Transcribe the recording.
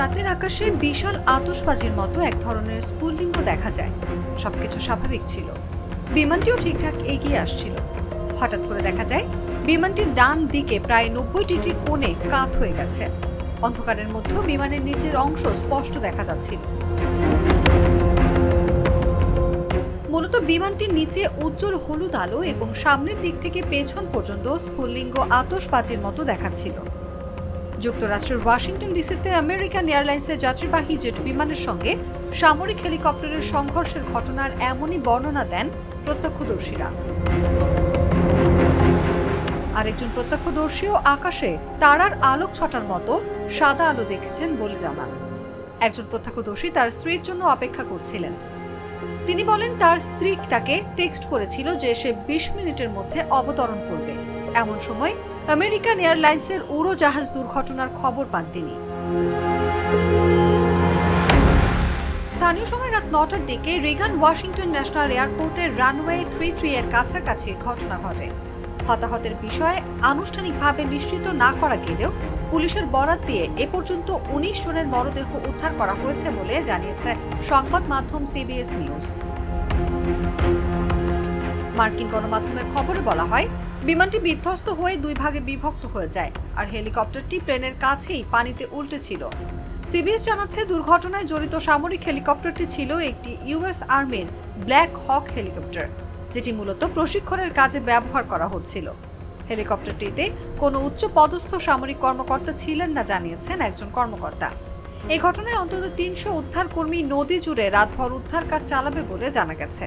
রাতের আকাশে বিশাল আতশবাজির মতো এক ধরনের স্ফুলিঙ্গ দেখা যায়। সবকিছু স্বাভাবিক ছিল। বিমানটিও ঠিকঠাক এগিয়ে আসছিল। হঠাৎ করে দেখা যায়, বিমানটির ডান দিকে প্রায় নব্বই ডিগ্রি কোণে কাত হয়ে গেছে। অন্ধকারের মধ্যে বিমানের নিচের অংশ স্পষ্ট দেখা যাচ্ছিল। মূলত বিমানটির নিচে উজ্জ্বল হলুদ আলো এবং সামনের দিক থেকে পেছন পর্যন্ত স্ফুলিঙ্গ আতশবাজির মতো দেখাচ্ছিল। যুক্তরাষ্ট্রের ওয়াশিংটন ডিসিতে আমেরিকান এয়ারলাইন্সের যাত্রীবাহী জেট বিমানের সঙ্গে সামরিক হেলিকপ্টারের সংঘর্ষের ঘটনার এমনই বর্ণনা দেন প্রত্যক্ষদর্শীরা। আরেকজন প্রত্যক্ষদর্শীও আকাশে তারার আলোক ছটার মতো সাদা আলো দেখেছেন বলে জানান। একজন প্রত্যক্ষদর্শী তার স্ত্রীর জন্য অপেক্ষা করছিলেন। তিনি বলেন, তার স্ত্রী তাকে টেক্সট করেছিল যে সে বিশ মিনিটের মধ্যে অবতরণ করবে। এমন সময় আমেরিকান এয়ারলাইন্সের উড়োজাহাজ দুর্ঘটনার খবর পান তিনি। স্থানীয় সময় রাত নটার দিকে রেগান ওয়াশিংটন ন্যাশনাল এয়ারপোর্টের রানওয়ে থ্রি থ্রি এর কাছাকাছি ঘটনা ঘটে। হতাহতের বিষয়ে আনুষ্ঠানিকভাবে নিশ্চিত না করা গেলেও পুলিশের বরাত দিয়ে এ পর্যন্ত উনিশ জনের মরদেহ উদ্ধার করা হয়েছে বলে জানিয়েছে সংবাদ মাধ্যম সিবিএস নিউজ। মার্কিন গণমাধ্যমের খবরে বলা হয় বিমানটি বিধ্বস্ত হয়ে দুই ভাগে বিভক্ত হয়ে যায়, আর হেলিকপ্টারটি প্লেনের কাছেই পানিতে উল্টে ছিল। সিবিএস জানাচ্ছে, দুর্ঘটনায় জড়িত সামরিক হেলিকপ্টারটি ছিল একটি ইউএস আর্মির ব্ল্যাক হক হেলিকপ্টার, যেটি মূলত প্রশিক্ষণের কাজে ব্যবহার করা হচ্ছিল। হেলিকপ্টারটিতে কোনো উচ্চ পদস্থ সামরিক কর্মকর্তা ছিলেন না জানিয়েছেন একজন কর্মকর্তা। এই ঘটনায় অন্তত তিনশো উদ্ধারকর্মী নদী জুড়ে রাতভর উদ্ধার কাজ চালাবে বলে জানা গেছে।